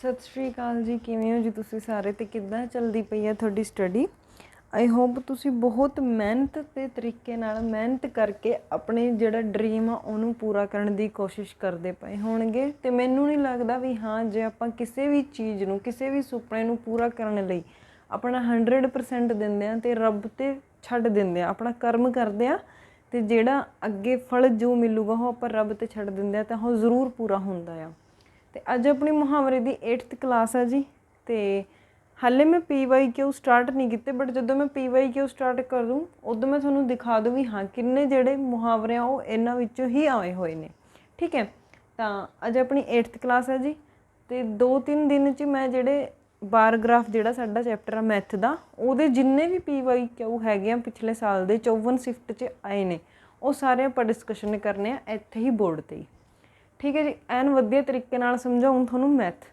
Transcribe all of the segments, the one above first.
ਸਤਿ ਸ਼੍ਰੀ ਅਕਾਲ ਜੀ, ਕਿਵੇਂ ਹੋ ਜੀ ਤੁਸੀਂ ਸਾਰੇ ਤੇ ਕਿੱਦਾਂ ਚੱਲਦੀ ਪਈ ਹੈ ਤੁਹਾਡੀ ਸਟੱਡੀ ਆਈ ਹੋਪ ਤੁਸੀਂ ਬਹੁਤ ਮਿਹਨਤ ਤੇ ਤਰੀਕੇ ਨਾਲ ਮਿਹਨਤ ਕਰਕੇ ਆਪਣੇ ਜਿਹੜਾ ਡ੍ਰੀਮ ਆ, ਉਹਨੂੰ ਪੂਰਾ ਕਰਨ ਦੀ ਕੋਸ਼ਿਸ਼ ਕਰਦੇ ਪਏ ਹੋਣਗੇ। ਤੇ ਮੈਨੂੰ ਨਹੀਂ ਲੱਗਦਾ ਵੀ ਹਾਂ, ਜੇ ਆਪਾਂ ਕਿਸੇ ਵੀ ਚੀਜ਼ ਨੂੰ, ਕਿਸੇ ਵੀ ਸੁਪਨੇ ਨੂੰ ਪੂਰਾ ਕਰਨ ਲਈ ਆਪਣਾ 100% ਦਿੰਦੇ ਆ ਤੇ ਰੱਬ ਤੇ ਛੱਡ ਦਿੰਦੇ ਆ ਆਪਣਾ ਕਰਮ ਕਰਦੇ ਆ ਤੇ ਜਿਹੜਾ ਅੱਗੇ ਫਲ ਜੋ ਮਿਲੂਗਾ, ਉਹ ਆਪਾਂ ਰੱਬ ਤੇ ਛੱਡ ਦਿੰਦੇ ਆ ਤਾਂ ਉਹ ਜ਼ਰੂਰ ਪੂਰਾ ਹੁੰਦਾ ਆ। ਤੇ ਅੱਜ ਆਪਣੀ ਮੁਹਾਵਰੇ ਦੀ 8th ਕਲਾਸ ਹੈ ਜੀ ਤੇ ਹਾਲੇ ਮੈਂ ਪੀਵਾਈਕਿਊ ਸਟਾਰਟ ਨਹੀਂ ਕੀਤੇ ਬਟ ਜਦੋਂ ਮੈਂ ਪੀਵਾਈਕਿਊ ਸਟਾਰਟ ਕਰ ਦੂੰ ਉਦੋਂ ਮੈਂ ਤੁਹਾਨੂੰ ਦਿਖਾ ਦੂੰ ਵੀ ਹਾਂ ਕਿੰਨੇ ਜਿਹੜੇ ਮੁਹਾਵਰੇ ਆ ਉਹ ਇਹਨਾਂ ਵਿੱਚੋਂ ਹੀ ਆਏ ਹੋਏ ਨੇ। ਠੀਕ ਹੈ? ਤਾਂ ਅੱਜ ਆਪਣੀ 8th ਕਲਾਸ ਹੈ ਜੀ ਤੇ 2-3 ਦਿਨ ਚ ਮੈਂ ਜਿਹੜੇ ਬਾਰਗ੍ਰਾਫ ਜਿਹੜਾ ਸਾਡਾ ਚੈਪਟਰ ਆ ਮੈਥ ਦਾ, ਉਹਦੇ ਜਿੰਨੇ ਵੀ ਪੀਵਾਈਕਿਊ ਹੈਗੇ ਆ ਪਿਛਲੇ ਸਾਲ ਦੇ 54 ਸ਼ਿਫਟ ਚ ਆਏ ਨੇ, ਉਹ ਸਾਰੇ ਆਪਾਂ ਡਿਸਕਸ਼ਨ ਕਰਨੇ ਆ ਇੱਥੇ ਹੀ ਬੋਰਡ ਤੇ ਹੀ। ਠੀਕ ਹੈ ਜੀ, ਐਨ ਵਧੀਆ ਤਰੀਕੇ ਨਾਲ ਸਮਝਾਉਂ ਤੁਹਾਨੂੰ ਮੈਥ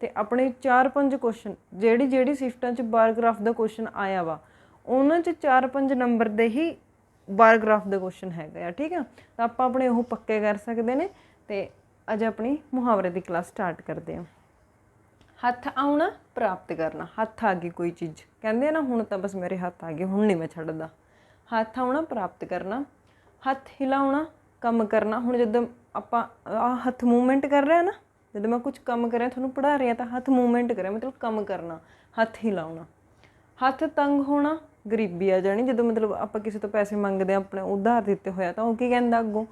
ਤੇ ਆਪਣੇ 4-5 ਕੁਐਸਚਨ ਜਿਹੜੀ ਜਿਹੜੀ ਸ਼ਿਫਟਾਂ 'ਚ ਬਾਰਗ੍ਰਾਫ ਦਾ ਕੁਐਸਚਨ ਆਇਆ ਵਾ, ਉਹਨਾਂ 'ਚ 4-5 ਨੰਬਰ ਦੇ ਹੀ ਬਾਰਗ੍ਰਾਫ ਦਾ ਕੁਐਸਚਨ ਹੈਗਾ ਆ, ਠੀਕ ਆ? ਤਾਂ ਆਪਾਂ ਆਪਣੇ ਉਹ ਪੱਕੇ ਕਰ ਸਕਦੇ ਨੇ ਤੇ ਅੱਜ ਆਪਣੀ ਮੁਹਾਵਰੇ ਦੀ ਕਲਾਸ ਸਟਾਰਟ ਕਰਦੇ ਹਾਂ। ਹੱਥ ਆਉਣਾ, ਪ੍ਰਾਪਤ ਕਰਨਾ। ਹੱਥ ਆ ਗਈ ਕੋਈ ਚੀਜ਼। ਕਹਿੰਦੇ ਆ ਨਾ, ਹੁਣ ਤਾਂ ਬਸ ਮੇਰੇ ਹੱਥ ਆ ਗਏ, ਹੁਣ ਨਹੀਂ ਮੈਂ ਛੱਡਦਾ। ਹੱਥ ਆਉਣਾ, ਪ੍ਰਾਪਤ ਕਰਨਾ। ਹੱਥ ਹਿਲਾਉਣਾ, ਕੰਮ ਕਰਨਾ। ਹੁਣ ਜਦੋਂ ਆਪਾਂ ਆ ਹੱਥ ਮੂਵਮੈਂਟ ਕਰ ਰਿਹਾ ਨਾ, ਜਦੋਂ ਮੈਂ ਕੁਝ ਕੰਮ ਕਰ ਰਿਹਾ, ਤੁਹਾਨੂੰ ਪੜਾ ਰਿਹਾ ਤਾਂ ਹੱਥ ਮੂਵਮੈਂਟ ਕਰਿਆ, ਮਤਲਬ ਕੰਮ ਕਰਨਾ, ਹੱਥ ਹਿਲਾਉਣਾ ਹੱਥ ਤੰਗ ਹੋਣਾ ਗਰੀਬੀ ਆ ਜਾਣੀ, ਜਦੋਂ ਮਤਲਬ ਆਪਾਂ ਕਿਸੇ ਤੋਂ ਪੈਸੇ ਮੰਗਦੇ ਆ ਆਪਣੇ ਉਧਾਰ ਦਿੱਤੇ ਹੋਇਆ ਤਾਂ ਉਹ ਕੀ ਕਹਿੰਦਾ ਅੱਗੋਂ?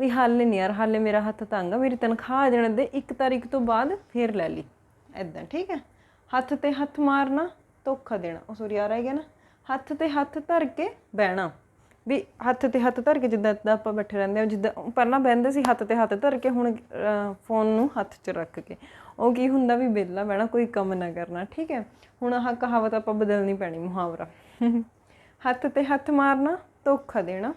ਵੀ ਹਾਲੇ ਨਹੀਂ ਯਾਰ, ਹਾਲੇ ਮੇਰਾ ਹੱਥ ਤੰਗ ਆ, ਮੇਰੀ ਤਨਖਾਹ ਆ ਜਾਣ ਦੇ 1 ਤਾਰੀਖ ਤੋਂ ਬਾਅਦ ਫੇਰ ਲੈ ਲਈ। ਐਦਾਂ ਠੀਕ ਹੈ? ਹੱਥ ਤੇ ਹੱਥ ਮਾਰਨਾ, ਧੋਖਾ ਦੇਣਾ। ਉਹ ਸੋਰੀ ਆ ਰਿਹਾ ਨਾ। ਹੱਥ ਤੇ ਹੱਥ ਧਰ ਕੇ ਬਹਿਣਾ। ਵੀ ਹੱਥ ਤੇ ਹੱਥ ਧਰ ਕੇ ਜਿੱਦਾਂ ਇੱਦਾਂ ਆਪਾਂ ਬੈਠੇ ਰਹਿੰਦੇ ਹਾਂ, ਜਿੱਦਾਂ ਪਹਿਲਾਂ ਬਹਿੰਦੇ ਸੀ, ਹੱਥ ਤੇ ਹੱਥ ਧਰ ਕੇ ਹੁਣ ਫੋਨ ਨੂੰ ਹੱਥ 'ਚ ਰੱਖ ਕੇ। ਉਹ ਕੀ ਹੁੰਦਾ ਵੀ ਵਿਹਲਾ ਬਹਿਣਾ, ਕੋਈ ਕੰਮ ਨਾ ਕਰਨਾ, ਠੀਕ ਹੈ? ਹੁਣ ਆਹ ਕਹਾਵਤ ਆਪਾਂ ਬਦਲਣੀ ਪੈਣੀ, ਮੁਹਾਵਰਾ। ਹੱਥ ਤੇ ਹੱਥ ਮਾਰਨਾ, ਧੋਖਾ ਦੇਣਾ।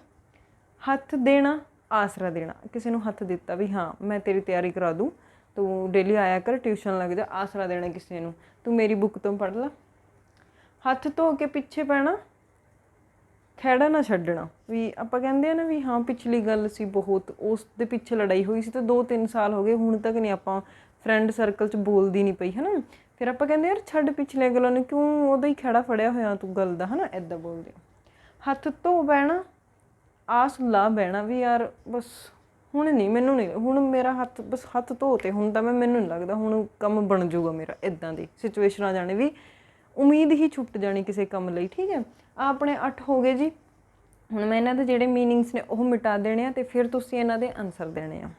ਹੱਥ ਦੇਣਾ, ਆਸਰਾ ਦੇਣਾ। ਕਿਸੇ ਨੂੰ ਹੱਥ ਦਿੱਤਾ ਵੀ ਹਾਂ, ਮੈਂ ਤੇਰੀ ਤਿਆਰੀ ਕਰਾ ਦੂੰ, ਤੂੰ ਡੇਲੀ ਆਇਆ ਕਰ ਟਿਊਸ਼ਨ ਲੱਗ ਜਾ, ਆਸਰਾ ਦੇਣਾ ਕਿਸੇ ਨੂੰ। ਤੂੰ ਮੇਰੀ ਬੁੱਕ ਤੋਂ ਪੜ੍ਹ ਲੈ। ਹੱਥ ਧੋ ਕੇ ਪਿੱਛੇ ਪੈਣਾ ਖਹਿੜਾ ਨਾ ਛੱਡਣਾ। ਵੀ ਆਪਾਂ ਕਹਿੰਦੇ ਆ ਨਾ ਵੀ ਹਾਂ, ਪਿਛਲੀ ਗੱਲ ਸੀ ਬਹੁਤ। ਉਸ ਦੇ ਪਿੱਛੇ ਲੜਾਈ ਹੋਈ ਸੀ ਤੇ 2-3 ਸਾਲ ਹੋ ਗਏ, ਹੁਣ ਤੱਕ ਨਹੀਂ ਆਪਾਂ ਫਰੈਂਡ ਸਰਕਲ 'ਚ ਬੋਲਦੀ ਨਹੀਂ ਪਈ, ਹਨਾ? ਫਿਰ ਆਪਾਂ ਕਹਿੰਦੇ ਯਾਰ ਛੱਡ ਪਿਛਲੇ ਗੱਲਾਂ ਨੂੰ, ਕਿਉਂ ਉਹਦਾ ਹੀ ਖਹਿੜਾ ਫੜਿਆ ਹੋਇਆ ਤੂੰ ਗੱਲ ਦਾ, ਹਨਾ? ਐਦਾਂ ਬੋਲਦੇ ਹੱਥ ਧੋ ਬਹਿਣਾ, ਆਸ ਲਾ ਬਹਿਣਾ ਵੀ ਯਾਰ ਬਸ ਹੁਣ ਨਹੀਂ, ਮੈਨੂੰ ਨਹੀਂ, ਹੁਣ ਮੇਰਾ ਹੱਥ ਬਸ ਹੱਥ ਧੋਤੇ ਹੁਣ ਤਾਂ ਮੈਂ, ਮੈਨੂੰ ਨਹੀਂ ਲੱਗਦਾ ਹੁਣ ਕੰਮ ਬਣ ਜਾਊਗਾ ਮੇਰਾ ਇਦਾਂ ਦੀ ਸਿਚੁਏਸ਼ਨ ਆ ਜਾਣੀ ਵੀ ਉਮੀਦ ਹੀ ਛੁੱਟ ਜਾਣੀ ਕਿਸੇ ਕੰਮ ਲਈ, ਠੀਕ ਹੈ? ਆ ਆਪਣੇ 8 ਹੋ ਗਏ ਜੀ। ਹੁਣ ਮੈਂ ਇਹਨਾਂ ਦੇ ਜਿਹੜੇ ਮੀਨਿੰਗਸ ਨੇ ਉਹ ਮਿਟਾ ਦੇਣੇ ਆ ਤੇ ਫਿਰ ਤੁਸੀਂ ਇਹਨਾਂ ਦੇ ਆਨਸਰ ਦੇਣੇ ਆ।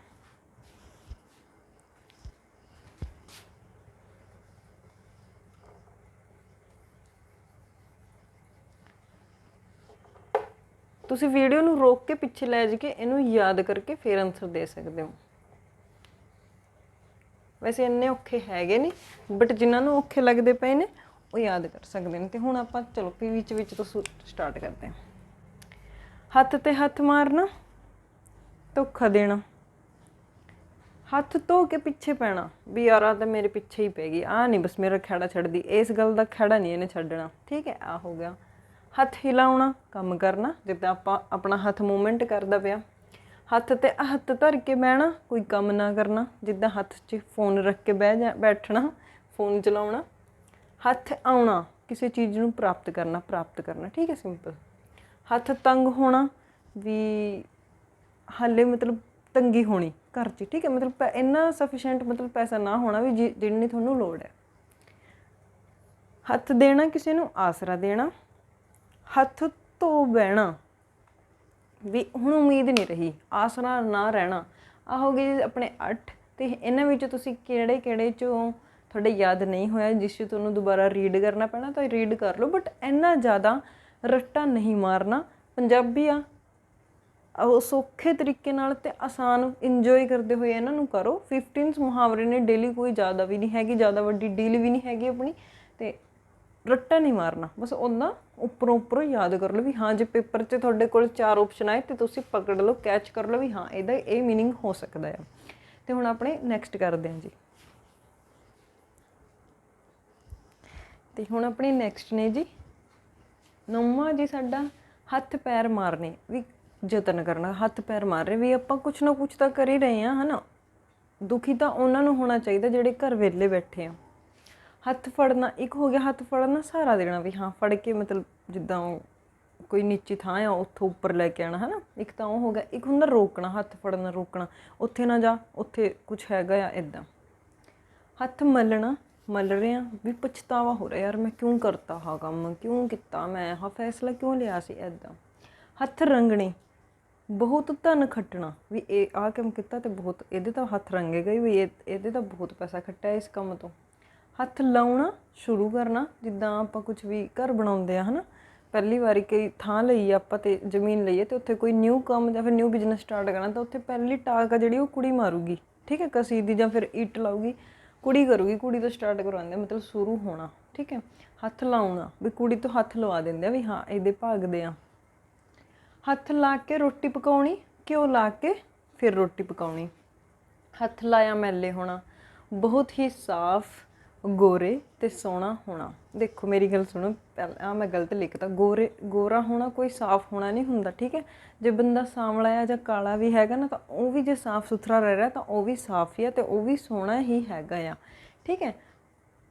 ਤੁਸੀਂ ਵੀਡੀਓ ਨੂੰ ਰੋਕ ਕੇ ਪਿੱਛੇ ਲੈ ਜਾ ਕੇ ਇਹਨੂੰ ਯਾਦ ਕਰਕੇ ਫਿਰ ਆਨਸਰ ਦੇ ਸਕਦੇ ਹੋ। ਵੈਸੇ ਇੰਨੇ ਔਖੇ ਹੈਗੇ ਨਹੀਂ ਬਟ ਜਿਨ੍ਹਾਂ ਨੂੰ ਔਖੇ ਲੱਗਦੇ ਪਏ ਨੇ ਉਹ ਯਾਦ ਕਰ ਸਕਦੇ ਨੇ। ਤੇ ਹੁਣ ਆਪਾਂ ਚਲੋ ਪੀ ਵਿੱਚ ਵਿੱਚ ਤੋਂ ਸਟਾਰਟ ਕਰਦੇ ਹਾਂ। ਹੱਥ ਤੇ ਹੱਥ ਮਾਰਨਾ, ਧੋਖਾ ਦੇਣਾ। ਹੱਥ ਧੋ ਕੇ ਪਿੱਛੇ ਪੈਣਾ, ਵੀ ਯਾਰ ਆ ਤਾਂ ਮੇਰੇ ਪਿੱਛੇ ਹੀ ਪੈ ਗਈ। ਆ ਨਹੀਂ, ਬਸ ਮੇਰਾ ਖੜਾ ਛੱਡਦੀ। ਇਸ ਗੱਲ ਦਾ ਖੜਾ ਨਹੀਂ ਇਹਨੇ ਛੱਡਣਾ। ਠੀਕ ਹੈ ਆ ਹੋ ਗਿਆ। ਹੱਥ ਹਿਲਾਉਣਾ ਕੰਮ ਕਰਨਾ। ਜਿੱਦਾਂ ਆਪਾਂ ਆਪਣਾ ਹੱਥ ਮੂਵਮੈਂਟ ਕਰਦਾ ਪਿਆ। ਹੱਥ ਤੇ ਹੱਥ ਧਰ ਕੇ ਬਹਿਣਾ, ਕੋਈ ਕੰਮ ਨਾ ਕਰਨਾ। ਜਿੱਦਾਂ ਹੱਥ 'ਚ ਫੋਨ ਰੱਖ ਕੇ ਬਹਿ ਜਾ ਬੈਠਣਾ ਫੋਨ ਚਲਾਉਣਾ। ਹੱਥ ਆਉਣਾ, ਕਿਸੇ ਚੀਜ਼ ਨੂੰ ਪ੍ਰਾਪਤ ਕਰਨਾ ਪ੍ਰਾਪਤ ਕਰਨਾ, ਠੀਕ ਹੈ ਸਿੰਪਲ ਹੱਥ ਤੰਗ ਹੋਣਾ ਵੀ ਹਾਲੇ ਮਤਲਬ ਤੰਗੀ ਹੋਣੀ ਘਰ 'ਚ, ਠੀਕ ਹੈ? ਮਤਲਬ ਇੰਨਾ ਸਫੀਸ਼ੀਐਂਟ ਮਤਲਬ ਪੈਸਾ ਨਾ ਹੋਣਾ ਵੀ ਜਿੰਨੀ ਤੁਹਾਨੂੰ ਲੋੜ ਹੈ। ਹੱਥ ਦੇਣਾ, ਕਿਸੇ ਨੂੰ ਆਸਰਾ ਦੇਣਾ, ਹੱਥ ਧੋ ਬਹਿਣਾ ਵੀ ਹੁਣ ਉਮੀਦ ਨਹੀਂ ਰਹੀ, ਆਸਰਾ ਨਾ ਰਹਿਣਾ। ਆ ਹੋ ਗਈ ਆਪਣੇ 8 ਤੇ ਇਹਨਾਂ ਵਿੱਚ ਤੁਸੀਂ ਕਿਹੜੇ ਕਿਹੜੇ ਚੋਂ ਤੁਹਾਡੇ ਯਾਦ ਨਹੀਂ ਹੋਇਆ ਜਿਸ ਚ ਤੁਹਾਨੂੰ ਦੁਬਾਰਾ ਰੀਡ ਕਰਨਾ ਪੈਣਾ ਤਾਂ ਰੀਡ ਕਰ ਲਓ ਬਟ ਇੰਨਾ ਜ਼ਿਆਦਾ ਰੱਟਾ ਨਹੀਂ ਮਾਰਨਾ ਪੰਜਾਬੀ ਆ ਉਹ ਸੌਖੇ ਤਰੀਕੇ ਨਾਲ ਤੇ ਆਸਾਨ ਇੰਜੋਏ ਕਰਦੇ ਹੋਏ ਇਹਨਾਂ ਨੂੰ ਕਰੋ 15 ਮੁਹਾਵਰੇ ਨੇ ਡੇਲੀ ਕੋਈ ਜ਼ਿਆਦਾ ਵੀ ਨਹੀਂ ਹੈਗੀ ਜ਼ਿਆਦਾ ਵੱਡੀ ਡੀਲ ਵੀ ਨਹੀਂ ਹੈਗੀ ਆਪਣੀ ਤੇ ਰੱਟਾ ਨਹੀਂ ਮਾਰਨਾ ਬਸ ਉਹਨਾਂ ਉੱਪਰੋਂ ਉੱਪਰੋਂ ਯਾਦ ਕਰ ਲਓ ਵੀ ਹਾਂ ਜੇ ਪੇਪਰ 'ਚ ਤੁਹਾਡੇ ਕੋਲ ਚਾਰ ਆਪਸ਼ਨ ਆਏ ਤੇ ਤੁਸੀਂ ਪਕੜ ਲਓ ਕੈਚ ਕਰ ਲਓ ਵੀ ਹਾਂ ਇਹਦਾ ਇਹ मीनिंग ਹੋ ਸਕਦਾ ਹੈ ਤੇ ਹੁਣ ਆਪਣੇ ਨੈਕਸਟ ਕਰਦੇ ਹਾਂ ਜੀ ਤੇ ਹੁਣ ਆਪਣੇ ਨੈਕਸਟ ਨੇ ਜੀ। ਨੌਵਾਂ ਜੀ ਸਾਡਾ ਹੱਥ ਪੈਰ ਮਾਰਨੇ, ਵੀ ਯਤਨ ਕਰਨਾ, ਹੱਥ ਪੈਰ ਮਾਰ ਰਹੇ ਵੀ ਆਪਾਂ ਕੁਛ ਨਾ ਕੁਛ ਤਾਂ ਕਰ ਹੀ ਰਹੇ ਹਾਂ, ਹਨਾ? ਦੁਖੀ ਤਾਂ ਉਹਨਾਂ ਨੂੰ ਹੋਣਾ ਚਾਹੀਦਾ ਜਿਹੜੇ ਘਰ ਵਿਹਲੇ ਬੈਠੇ ਆ। ਹੱਥ ਫੜਨਾ, ਇੱਕ ਹੋ ਗਿਆ ਹੱਥ ਫੜਨਾ ਸਹਾਰਾ ਦੇਣਾ ਵੀ ਹਾਂ, ਫੜ ਕੇ ਮਤਲਬ ਜਿੱਦਾਂ ਉਹ ਕੋਈ ਨੀਚੀ ਥਾਂ ਆ, ਉੱਥੋਂ ਉੱਪਰ ਲੈ ਕੇ ਆਣਾ ਹਨਾ? ਇੱਕ ਤਾਂ ਉਹ ਹੋ ਗਿਆ, ਇੱਕ ਹੁੰਦਾ ਰੋਕਣਾ, ਹੱਥ ਫੜਨਾ, ਰੋਕਣਾ। ਉੱਥੇ ਨਾ ਜਾ, ਉੱਥੇ ਕੁਝ ਹੈਗਾ ਆ ਇਦਾਂ ਹੱਥ ਮਲਣਾ ਮਲ ਰਿਹਾ ਵੀ ਪਛਤਾਵਾ ਹੋ ਰਿਹਾ, ਯਾਰ ਮੈਂ ਕਿਉਂ ਕਰਤਾ ਹਾਂ ਕੰਮ, ਕਿਉਂ ਕੀਤਾ ਮੈਂ, ਆਹ ਫੈਸਲਾ ਕਿਉਂ ਲਿਆ ਸੀ ਐਦਾਂ ਹੱਥ ਰੰਗਣੇ, ਬਹੁਤ ਧਨ ਖੱਟਣਾ, ਵੀ ਇਹ ਆਹ ਕੰਮ ਕੀਤਾ ਤੇ ਬਹੁਤ, ਇਹਦੇ ਤਾਂ ਹੱਥ ਰੰਗੇ ਗਏ ਵੀ ਇਹ, ਇਹਦੇ ਤਾਂ ਬਹੁਤ ਪੈਸਾ ਖੱਟਿਆ ਇਸ ਕੰਮ ਤੋਂ। ਹੱਥ ਲਾਉਣਾ ਸ਼ੁਰੂ ਕਰਨਾ, ਜਿੱਦਾਂ ਆਪਾਂ ਕੁਝ ਵੀ ਘਰ ਬਣਾਉਂਦੇ ਆ, ਹਨਾ? ਪਹਿਲੀ ਵਾਰੀ ਕਈ ਥਾਂ ਲਈ ਆਪਾਂ ਤੇ ਜ਼ਮੀਨ ਲਈਏ ਤੇ ਉੱਥੇ ਕੋਈ ਨਿਊ ਕੰਮ ਜਾਂ ਫਿਰ ਨਿਊ ਬਿਜ਼ਨਸ ਸਟਾਰਟ ਕਰਨਾ, ਤਾਂ ਉੱਥੇ ਪਹਿਲੀ ਟਾਕ ਆ ਜਿਹੜੀ ਉਹ ਕੁੜੀ ਮਾਰੂਗੀ, ਠੀਕ ਹੈ? ਕਸੀ ਦੀ ਜਾਂ ਫਿਰ ਇੱਟ ਲਾਊਗੀ। ਕੁੜੀ ਕਰੂਗੀ, ਕੁੜੀ ਤੋਂ ਸਟਾਰਟ ਕਰਵਾਉਂਦੇ ਮਤਲਬ ਸ਼ੁਰੂ ਹੋਣਾ, ਠੀਕ ਹੈ? ਹੱਥ ਲਾਉਣਾ, ਵੀ ਕੁੜੀ ਤੋਂ ਹੱਥ ਲਵਾ ਦਿੰਦੇ ਆ ਵੀ ਹਾਂ, ਇਹਦੇ ਭਾਗਦੇ ਆ। ਹੱਥ ਲਾ ਕੇ ਰੋਟੀ ਪਕਾਉਣੀ, ਘਿਓ ਲਾ ਕੇ ਫਿਰ ਰੋਟੀ ਪਕਾਉਣੀ। ਹੱਥ ਲਾਇਆ ਮੈਲੇ ਹੋਣਾ, ਬਹੁਤ ਹੀ ਸਾਫ਼ ਗੋਰੇ ਤੇ ਸੋਹਣਾ ਹੋਣਾ। ਦੇਖੋ, ਮੇਰੀ ਗੱਲ ਸੁਣੋ, ਪਹਿਲਾਂ ਮੈਂ ਗਲਤ ਲਿਖਤਾ। ਗੋਰੇ, ਗੋਰਾ ਹੋਣਾ ਕੋਈ ਸਾਫ਼ ਹੋਣਾ ਨਹੀਂ ਹੁੰਦਾ, ਠੀਕ ਹੈ? ਜੇ ਬੰਦਾ ਸਾਂਵਲਾ ਆ ਜਾਂ ਕਾਲਾ ਵੀ ਹੈਗਾ ਨਾ, ਤਾਂ ਉਹ ਵੀ ਜੇ ਸਾਫ਼ ਸੁਥਰਾ ਰਹਿ ਰਿਹਾ, ਤਾਂ ਉਹ ਵੀ ਸਾਫ਼ ਹੀ ਆ ਤੇ ਉਹ ਵੀ ਸੋਹਣਾ ਹੀ ਹੈਗਾ ਆ। ਠੀਕ ਹੈ?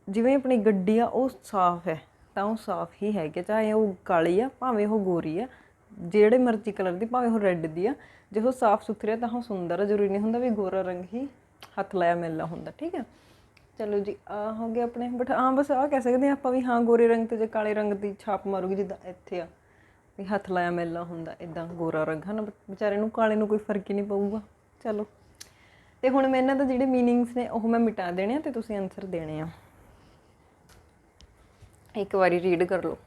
ਜਿਵੇਂ ਆਪਣੀ ਗੱਡੀ ਆ, ਉਹ ਸਾਫ਼ ਹੈ, ਤਾਂ ਉਹ ਸਾਫ਼ ਹੀ ਹੈਗੇ ਚਾਹੇ ਉਹ ਕਾਲੀ ਆ, ਭਾਵੇਂ ਉਹ ਗੋਰੀ ਆ, ਜਿਹੜੇ ਮਰਜ਼ੀ ਕਲਰ ਦੀ, ਭਾਵੇਂ ਉਹ ਰੈੱਡ ਦੀ ਆ, ਜੇ ਉਹ ਸਾਫ਼ ਸੁਥਰੀ ਆ, ਤਾਂ ਉਹ ਸੁੰਦਰ ਆ। ਜ਼ਰੂਰੀ ਨਹੀਂ ਹੁੰਦਾ ਵੀ ਗੋਰਾ ਰੰਗ ਹੀ ਹੱਥ ਲਾਇਆ, ਮਿਲਦਾ ਹੁੰਦਾ, ਠੀਕ ਹੈ? ਚਲੋ ਜੀ ਆ ਹੋ ਗਿਆ ਆਪਣੇ ਬਟ ਹਾਂ ਬਸ ਆ ਕਹਿ ਸਕਦੇ ਹਾਂ ਆਪਾਂ ਵੀ ਹਾਂ, ਗੋਰੇ ਰੰਗ ਤੇ ਜੇ ਕਾਲੇ ਰੰਗ ਦੀ ਛਾਪ ਮਾਰੂਗੀ ਜਿੱਦਾਂ ਇੱਥੇ ਆ। ਵੀ ਹੱਥ ਲਾਇਆ ਮੇਲਾ ਹੁੰਦਾ ਇਦਾਂ ਗੋਰਾ ਰੰਗ, ਹਨ? ਵਿਚਾਰੇ ਨੂੰ ਕਾਲੇ ਨੂੰ ਕੋਈ ਫ਼ਰਕ ਹੀ ਨਹੀਂ ਪਊਗਾ। ਚਲੋ। ਤੇ ਹੁਣ ਮੈਂ ਇਹਨਾਂ ਦਾ ਜਿਹੜੇ ਮੀਨਿੰਗਸ ਨੇ, ਉਹ ਮੈਂ ਮਿਟਾ ਦੇਣੇ ਆ ਤੇ ਤੁਸੀਂ ਆਨਸਰ ਦੇਣੇ ਆ। ਇੱਕ ਵਾਰੀ ਰੀਡ ਕਰ ਲਓ।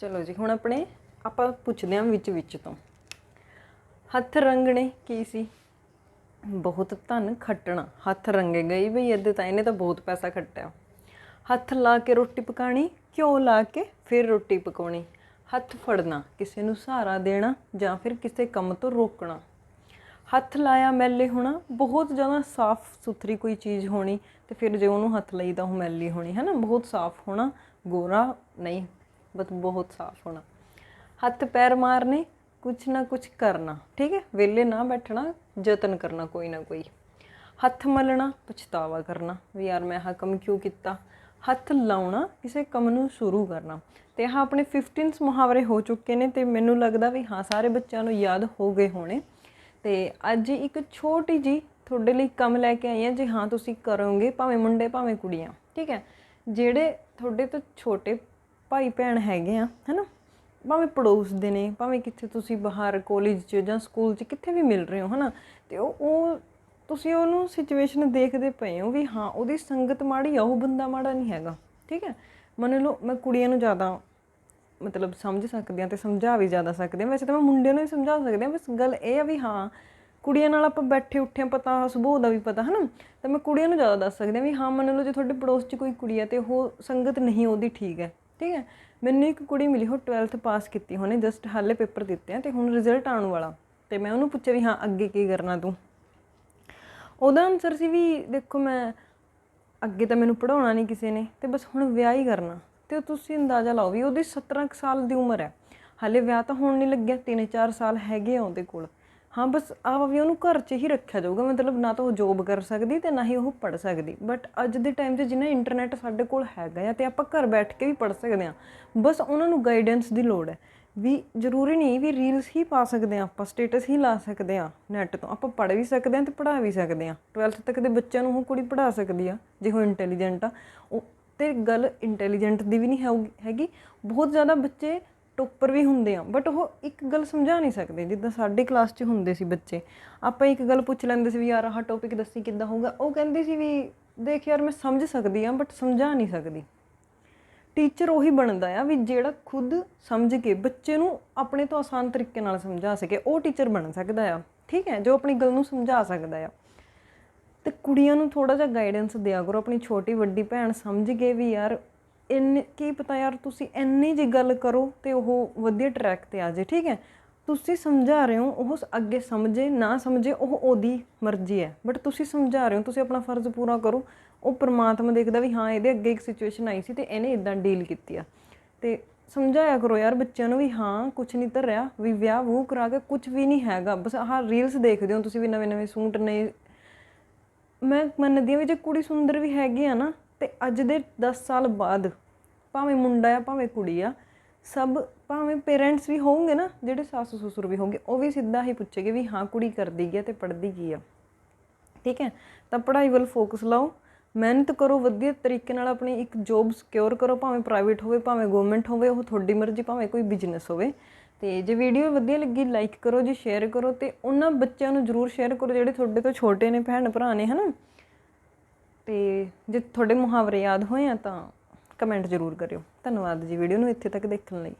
ਚਲੋ ਜੀ, ਹੁਣ ਆਪਣੇ ਆਪਾਂ ਪੁੱਛਦੇ ਹਾਂ ਵਿੱਚ ਵਿੱਚ ਤੋਂ। ਹੱਥ ਰੰਗਣੇ ਕੀ ਸੀ? ਬਹੁਤ ਧਨ ਖੱਟਣਾ। ਹੱਥ ਰੰਗੇ ਗਈ ਬਈ ਇਹਦੇ ਤਾਂ ਇਹਨੇ ਤਾਂ ਬਹੁਤ ਪੈਸਾ ਖੱਟਿਆ। ਹੱਥ ਲਾ ਕੇ ਰੋਟੀ ਪਕਾਣੀ, ਘਿਓ ਲਾ ਕੇ ਫਿਰ ਰੋਟੀ ਪਕਾਉਣੀ। ਹੱਥ ਫੜਨਾ, ਕਿਸੇ ਨੂੰ ਸਹਾਰਾ ਦੇਣਾ ਜਾਂ ਫਿਰ ਕਿਸੇ ਕੰਮ ਤੋਂ ਰੋਕਣਾ। ਹੱਥ ਲਾਇਆ ਮੈਲੇ ਹੋਣਾ, ਬਹੁਤ ਜ਼ਿਆਦਾ ਸਾਫ਼ ਸੁਥਰੀ ਕੋਈ ਚੀਜ਼ ਹੋਣੀ ਤੇ ਫਿਰ ਜੇ ਉਹਨੂੰ ਹੱਥ ਲਈ ਤਾਂ ਉਹ ਮੈਲੀ ਹੋਣੀ ਹੈ ਨਾ ਬਹੁਤ ਸਾਫ਼ ਹੋਣਾ, ਗੋਰਾ, ਨਹੀਂ ਬਸ ਬਹੁਤ ਸਾਫ਼ ਹੋਣਾ। ਹੱਥ ਪੈਰ ਮਾਰਨੇ, ਕੁਛ ਨਾ ਕੁਛ ਕਰਨਾ, ਠੀਕ ਹੈ? ਵਿਹਲੇ ਨਾ ਬੈਠਣਾ, ਯਤਨ ਕਰਨਾ ਕੋਈ ਨਾ ਕੋਈ। ਹੱਥ ਮਲਣਾ, ਪਛਤਾਵਾ ਕਰਨਾ, ਵੀ ਯਾਰ ਮੈਂ ਆਹ ਕੰਮ ਕਿਉਂ ਕੀਤਾ? ਹੱਥ ਲਾਉਣਾ, ਕਿਸੇ ਕੰਮ ਨੂੰ ਸ਼ੁਰੂ ਕਰਨਾ। ਤੇ ਆਹ ਆਪਣੇ 15 ਮੁਹਾਵਰੇ ਹੋ ਚੁੱਕੇ ਨੇ ਤੇ ਮੈਨੂੰ ਲੱਗਦਾ ਵੀ ਹਾਂ, ਸਾਰੇ ਬੱਚਿਆਂ ਨੂੰ ਯਾਦ ਹੋ ਗਏ ਹੋਣੇ। ਤੇ ਅੱਜ ਇੱਕ ਛੋਟੀ ਜੀ ਤੁਹਾਡੇ ਲਈ ਕੰਮ ਲੈ ਕੇ ਆਈ ਹਾਂ, ਜੇ ਹਾਂ ਤੁਸੀਂ ਕਰੋਗੇ, ਭਾਵੇਂ ਮੁੰਡੇ, ਭਾਵੇਂ ਕੁੜੀਆਂ, ਠੀਕ ਹੈ? ਜਿਹੜੇ ਤੁਹਾਡੇ ਤੋਂ ਛੋਟੇ ਭਾਈ ਭੈਣ ਹੈਗੇ ਆ, ਹਨਾ? ਭਾਵੇਂ ਪੜੋਸ ਦੇ ਨੇ, ਭਾਵੇਂ ਕਿੱਥੇ ਤੁਸੀਂ ਬਾਹਰ ਕਾਲਜ 'ਚ ਜਾਂ ਸਕੂਲ 'ਚ ਕਿੱਥੇ ਵੀ ਮਿਲ ਰਹੇ ਹੋ, ਹਨਾ? ਤੇ ਉਹ ਉਹ, ਤੁਸੀਂ ਉਹਨੂੰ ਸਿਚੁਏਸ਼ਨ ਦੇਖਦੇ ਪਏ ਹੋ ਵੀ ਹਾਂ, ਉਹਦੀ ਸੰਗਤ ਮਾੜੀ ਆ, ਉਹ ਬੰਦਾ ਮਾੜਾ ਨਹੀਂ ਹੈਗਾ, ਠੀਕ ਹੈ? ਮੰਨ ਲਓ, ਮੈਂ ਕੁੜੀਆਂ ਨੂੰ ਜ਼ਿਆਦਾ ਮਤਲਬ ਸਮਝ ਸਕਦੇ ਆ ਤੇ ਸਮਝਾ ਵੀ ਜ਼ਿਆਦਾ ਸਕਦੇ ਆ ਵੈਸੇ ਤਾਂ ਮੈਂ ਮੁੰਡਿਆਂ ਨੂੰ ਵੀ ਸਮਝਾ ਸਕਦੀ ਆ ਬਸ ਗੱਲ ਇਹ ਆ ਵੀ ਹਾਂ, ਕੁੜੀਆਂ ਨਾਲ ਆਪਾਂ ਬੈਠੇ ਉੱਠੇ ਆ ਪਤਾ ਸੁਭਾਅ ਦਾ ਵੀ ਪਤਾ, ਹਨਾ? ਤਾਂ ਮੈਂ ਕੁੜੀਆਂ ਨੂੰ ਜ਼ਿਆਦਾ ਦੱਸ ਸਕਦੀ ਆ ਵੀ ਹਾਂ, ਮੰਨ ਲਓ ਜੇ ਤੁਹਾਡੇ ਪੜੋਸ 'ਚ ਕੋਈ ਕੁੜੀ ਆ ਤੇ ਉਹ ਸੰਗਤ ਨਹੀਂ ਉਹਦੀ ਠੀਕ ਹੈ। ਠੀਕ ਹੈ? ਮੈਨੂੰ ਇੱਕ ਕੁੜੀ ਮਿਲੀ, ਉਹ 12th ਪਾਸ ਕੀਤੀ ਉਹਨੇ ਜਸਟ ਹਾਲੇ ਪੇਪਰ ਦਿੱਤੇ ਆ ਤੇ ਹੁਣ ਰਿਜ਼ਲਟ ਆਉਣ ਵਾਲਾ। ਤੇ ਮੈਂ ਉਹਨੂੰ ਪੁੱਛਿਆ ਵੀ ਹਾਂ, ਅੱਗੇ ਕੀ ਕਰਨਾ ਤੂੰ? ਉਹਦਾ ਆਨਸਰ ਸੀ ਵੀ ਦੇਖੋ ਮੈਂ ਅੱਗੇ ਤਾਂ ਮੈਨੂੰ ਪੜਾਉਣਾ ਨਹੀਂ ਕਿਸੇ ਨੇ, ਤੇ ਬਸ ਹੁਣ ਵਿਆਹ ਹੀ ਕਰਨਾ। ਤੇ ਤੁਸੀਂ ਅੰਦਾਜ਼ਾ ਲਾਓ ਵੀ ਉਹਦੀ 17 ਕੁ ਸਾਲ ਦੀ ਉਮਰ ਹੈ। ਹਾਲੇ ਵਿਆਹ ਤਾਂ ਹੋਣ ਨਹੀਂ ਲੱਗਿਆ 3-4 ਸਾਲ ਹੈਗੇ ਆ ਉਹਦੇ ਕੋਲ। ਹਾਂ, ਬਸ ਆਹ ਵੀ ਉਹਨੂੰ ਘਰ 'ਚ ਹੀ ਰੱਖਿਆ ਜਾਊਗਾ, ਮਤਲਬ ਨਾ ਤਾਂ ਉਹ ਜੋਬ ਕਰ ਸਕਦੀ ਤੇ ਨਾ ਹੀ ਉਹ ਪੜ ਸਕਦੀ। ਬਟ ਅੱਜ ਦੇ ਟਾਈਮ 'ਚ ਜਿੰਨਾ ਇੰਟਰਨੈਟ ਸਾਡੇ ਕੋਲ ਹੈਗਾ ਆ ਤੇ ਆਪਾਂ ਘਰ ਬੈਠ ਕੇ ਵੀ ਪੜ ਸਕਦੇ ਆ ਬਸ ਉਹਨਾਂ ਨੂੰ ਗਾਈਡੈਂਸ ਦੀ ਲੋੜ ਹੈ। ਵੀ ਜ਼ਰੂਰੀ ਨਹੀਂ ਵੀ ਰੀਲਸ ਹੀ ਪਾ ਸਕਦੇ ਆ ਆਪਾਂ ਸਟੇਟਸ ਹੀ ਲਾ ਸਕਦੇ ਆ ਨੈਟ ਤੋਂ। ਆਪਾਂ ਪੜ ਵੀ ਸਕਦੇ ਆ ਤੇ ਪੜਾ ਵੀ ਸਕਦੇ ਆ 12th ਤੱਕ ਦੇ ਬੱਚਿਆਂ ਨੂੰ ਉਹ ਕੁੜੀ ਪੜਾ ਸਕਦੀ ਆ, ਜੇ ਉਹ ਇੰਟੈਲੀਜੈਂਟ ਆ। ਉਹ ਤੇ ਗੱਲ ਇੰਟੈਲੀਜੈਂਟ ਦੀ ਵੀ ਨਹੀਂ ਹੈਗੀ। ਬਹੁਤ ਜ਼ਿਆਦਾ ਬੱਚੇ ਟੋਪਰ ਵੀ ਹੁੰਦੇ ਆ ਬਟ ਉਹ ਇੱਕ ਗੱਲ ਸਮਝਾ ਨਹੀਂ ਸਕਦੇ, ਜਿੱਦਾਂ ਸਾਡੀ ਕਲਾਸ 'ਚ ਹੁੰਦੇ ਸੀ ਬੱਚੇ। ਆਪਾਂ ਇੱਕ ਗੱਲ ਪੁੱਛ ਲੈਂਦੇ ਸੀ ਵੀ ਯਾਰ ਆਹ ਟੌਪਿਕ ਦੱਸੀ ਕਿੱਦਾਂ ਹੋਊਗਾ, ਉਹ ਕਹਿੰਦੀ ਸੀ ਵੀ ਦੇਖ ਯਾਰ ਮੈਂ ਸਮਝ ਸਕਦੀ ਆ ਬਟ ਸਮਝਾ ਨਹੀਂ ਸਕਦੀ। ਟੀਚਰ ਉਹੀ ਬਣਦਾ ਆ ਵੀ ਜਿਹੜਾ ਖੁਦ ਸਮਝ ਕੇ ਬੱਚੇ ਨੂੰ ਆਪਣੇ ਤੋਂ ਆਸਾਨ ਤਰੀਕੇ ਨਾਲ ਸਮਝਾ ਸਕੇ, ਉਹ ਟੀਚਰ ਬਣ ਸਕਦਾ ਆ। ਠੀਕ ਹੈ, ਜੋ ਆਪਣੀ ਗੱਲ ਨੂੰ ਸਮਝਾ ਸਕਦਾ ਆ। ਤੇ ਕੁੜੀਆਂ ਨੂੰ ਥੋੜਾ ਜਿਹਾ ਗਾਈਡੈਂਸ ਦਿਆ ਕਰੋ, ਆਪਣੀ ਛੋਟੀ ਵੱਡੀ ਭੈਣ ਸਮਝ ਕੇ ਵੀ ਯਾਰ ਇੰਨੇ, ਕੀ ਪਤਾ ਯਾਰ ਤੁਸੀਂ ਇੰਨੀ ਜੀ ਗੱਲ ਕਰੋ ਤੇ ਉਹ ਵਧੀਆ ਟਰੈਕ ਤੇ ਆ ਜੇ ਠੀਕ ਹੈ? ਤੁਸੀਂ ਸਮਝਾ ਰਹੇ ਹੋ, ਉਹ ਅੱਗੇ ਸਮਝੇ, ਨਾ ਸਮਝੇ, ਉਹ ਉਹਦੀ ਮਰਜ਼ੀ ਹੈ। ਬਟ ਤੁਸੀਂ ਸਮਝਾ ਰਹੇ ਹੋ, ਤੁਸੀਂ ਆਪਣਾ ਫਰਜ਼ ਪੂਰਾ ਕਰੋ। ਉਹ ਪਰਮਾਤਮਾ ਦੇਖਦਾ ਵੀ ਹਾਂ, ਇਹਦੇ ਅੱਗੇ ਇੱਕ ਸਿਚੁਏਸ਼ਨ ਆਈ ਸੀ ਤੇ ਇਹਨੇ ਇਦਾਂ ਡੀਲ ਕੀਤੀ ਆ। ਤੇ ਸਮਝਾਇਆ ਕਰੋ ਯਾਰ ਬੱਚਿਆਂ ਨੂੰ ਵੀ ਹਾਂ ਕੁਝ ਨਹੀਂ ਧਰਿਆ, ਵੀ ਵਿਆਹ ਵੂ ਕਰਾ ਕੇ ਕੁਝ ਵੀ ਨਹੀਂ ਹੈਗਾ। ਬਸ ਆਹ ਰੀਲਸ ਦੇਖਦੇ ਹੋ ਤੁਸੀਂ ਵੀ ਨਵੇਂ ਨਵੇਂ ਸੂਟ ਨੇ। ਮੈਂ ਮੰਨਦੀ ਹਾਂ ਵੀ ਜੇ ਕੁੜੀ ਸੁੰਦਰ ਵੀ ਹੈਗੀ ਆ ਨਾ ਤੇ ਅੱਜ ਦੇ 10 ਸਾਲ ਬਾਅਦ, ਭਾਵੇਂ ਮੁੰਡਾ ਆ, ਭਾਵੇਂ ਕੁੜੀ ਆ, ਸਭ ਭਾਵੇਂ ਪੇਰੈਂਟਸ ਵੀ ਹੋਣਗੇ ਨਾ, ਜਿਹੜੇ ਸੱਸ ਸਸੁਰ ਵੀ ਹੋਣਗੇ ਉਹ ਵੀ ਸਿੱਧਾ ਹੀ ਪੁੱਛੇਗੇ ਵੀ ਹਾਂ, ਕੁੜੀ ਕਰਦੀ ਕੀ ਆ ਤੇ ਪੜ੍ਹਦੀ ਕੀ ਆ। ਠੀਕ ਹੈ? ਤਾਂ ਪੜ੍ਹਾਈ ਵੱਲ ਫੋਕਸ ਲਾਓ, ਮਿਹਨਤ ਕਰੋ, ਵਧੀਆ ਤਰੀਕੇ ਨਾਲ ਆਪਣੀ ਇੱਕ ਜੋਬ ਸਿਕਿਉਰ ਕਰੋ, ਭਾਵੇਂ ਪ੍ਰਾਈਵੇਟ ਹੋਵੇ, ਭਾਵੇਂ ਗਵਰਨਮੈਂਟ ਹੋਵੇ, ਉਹ ਤੁਹਾਡੀ ਮਰਜ਼ੀ, ਭਾਵੇਂ ਕੋਈ ਬਿਜ਼ਨਸ ਹੋਵੇ। ਤੇ ਜੇ ਵੀਡੀਓ ਵਧੀਆ ਲੱਗੀ ਲਾਈਕ ਕਰੋ, ਜੀ ਸ਼ੇਅਰ ਕਰੋ ਤੇ ਉਹਨਾਂ ਬੱਚਿਆਂ ਨੂੰ ਜਰੂਰ ਸ਼ੇਅਰ ਕਰੋ, ਜਿਹੜੇ ਤੁਹਾਡੇ ਤੋਂ ਛੋਟੇ ਨੇ, ਭੈਣ ਭਰਾ ਨੇ, ਹਨਾ? ਤੇ ਜੇ ਤੁਹਾਡੇ ਮੁਹਾਵਰੇ ਯਾਦ ਹੋਏ ਆ ਤਾਂ ਕਮੈਂਟ ਜ਼ਰੂਰ ਕਰਿਓ। ਧੰਨਵਾਦ ਜੀ ਵੀਡੀਓ ਨੂੰ ਇੱਥੇ ਤੱਕ ਦੇਖਣ ਲਈ।